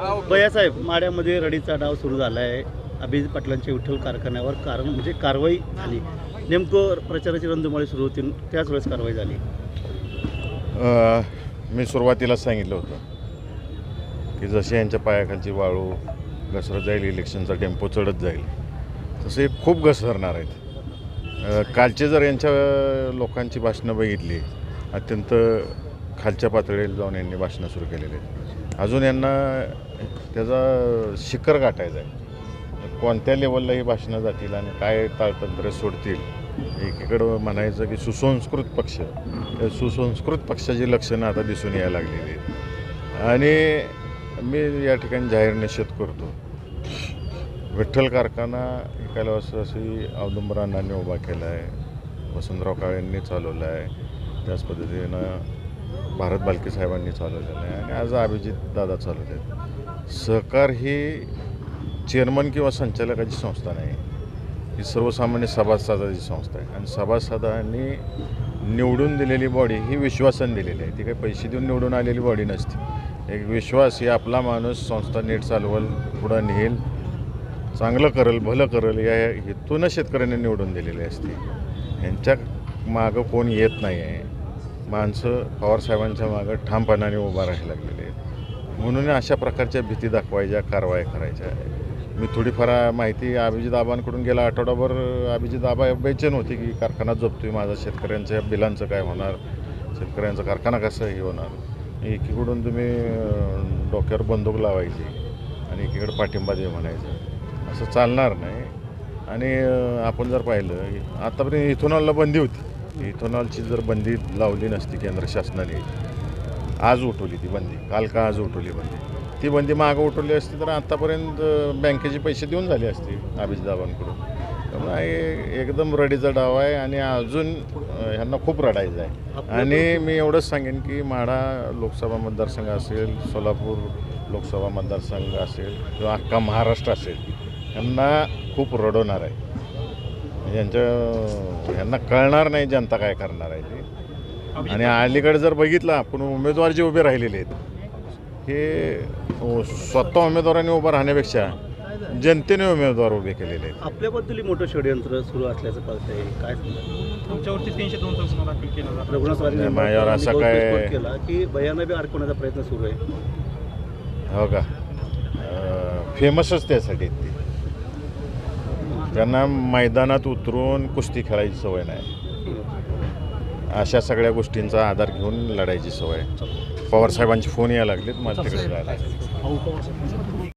बयासाहेब माड्यामध्ये रडीचा डाव सुरू झाला आहे अभिजित पाटलांच्या विठ्ठल कारखान्यावर कारण म्हणजे कारवाई झाली. नेमकं प्रचाराची रंधुमाळी सुरू होती त्याच वेळेस कारवाई झाली. मी सुरुवातीला सांगितलं होतं की जसे यांच्या पायाखालची वाळू घसरत जाईल इलेक्शनचा टेम्पो चढत जाईल तसे खूप घसरणार आहेत. कालचे जर यांच्या लोकांची भाषणं बघितली अत्यंत खालच्या पातळीला जाऊन यांनी भाषणं सुरू केलेली आहेत. अजून यांना त्याचा शिखर गाठायचा आहे. कोणत्या लेवलला ही भाषणं जातील आणि काय ताळतंत्र सोडतील एकीकडं म्हणायचं की सुसंस्कृत पक्ष. सुसंस्कृत पक्षाची लक्षणं आता दिसून यायला लागलेली आहेत. आणि मी या ठिकाणी जाहीर निषेध करतो. विठ्ठल कारखाना एकाला अशी औदुंबरांनी उभा केला आहे वसंतराव काळेंनी चालवला आहे त्याच पद्धतीनं भारत बालके साहेबांनी चालवलेलं आहे आणि आज अभिजित दादा चालवले आहेत. सहकार ही चेअरमन किंवा संचालकाची संस्था नाही. ही सर्वसामान्य सभासदाची संस्था आहे. आणि सभासदांनी निवडून दिलेली बॉडी ही विश्वासन दिलेली आहे. ती काही पैसे देऊन निवडून आलेली बॉडी नसते. एक विश्वास ही आपला माणूस संस्था नीट चालवल पुढं नेईल चांगलं करेल भलं करेल या हेतूनच शेतकऱ्यांनी निवडून दिलेली असते. यांच्या मागं कोण येत नाही आहे माणसं पवारसाहेबांच्या मागं ठामपणाने उभा राहायला लागलेले आहेत. म्हणून अशा प्रकारच्या भीती दाखवायच्या कारवाया करायच्या. मी थोडीफार माहिती अभिजित आबांकडून गेला. आठवडाभर अभिजित आबा बेचैन होती की कारखाना जपतोय माझा शेतकऱ्यांच्या बिलांचं काय होणार शेतकऱ्यांचा कारखाना कसं हे होणार. एकीकडून तुम्ही डोक्यावर बंदूक लावायची आणि एकीकडे पाठिंबा दे म्हणायचं. असं चालणार नाही. आणि आपण जर पाहिलं आतापर्यंत इथेनॉलला बंदी होती. इथेनॉलची जर बंदी लावली नसती केंद्र शासनाने आज उठवली ती बंदी काल का आज उठवली बंदी? ती बंदी मागं उठवली असती तर आतापर्यंत अं, बँकेचे पैसे देऊन झाले असते अभिजिताबांकडून त्यामुळे हे एकदम रडीचा डाव आहे आणि अजून ह्यांना खूप रडायचं आहे. आणि मी एवढंच सांगेन की माढा लोकसभा मतदारसंघ असेल सोलापूर लोकसभा मतदारसंघ असेल किंवा अख्खा महाराष्ट्र असेल यांना खूप रडवणार आहे. यांच्या यांना कळणार नाही जनता काय करणार आहे ते. आणि अलीकडे जर बघितलं आपण उमेदवार जे उभे राहिलेले आहेत हे स्वतः उमेदवारांनी उभं राहण्यापेक्षा जनतेने उमेदवार उभे केलेले आहेत. आपल्याबद्दलही मोठं षडयंत्र सुरू असल्याचं कळतंय. काय सांगता? तुमच्यावरती तीनशे दोन माझ्यावर असा काय- केला की बी अडकवण्याचा प्रयत्न सुरू आहे. हो का? फेमसच त्यासाठी ते. त्यांना मैदानात उतरून कुस्ती खेळायची सवय नाही. अशा सगळ्या गोष्टींचा आधार घेऊन लढायची सवय. पवारसाहेबांचे फोन यायला लागलेत मला तिकडे जायला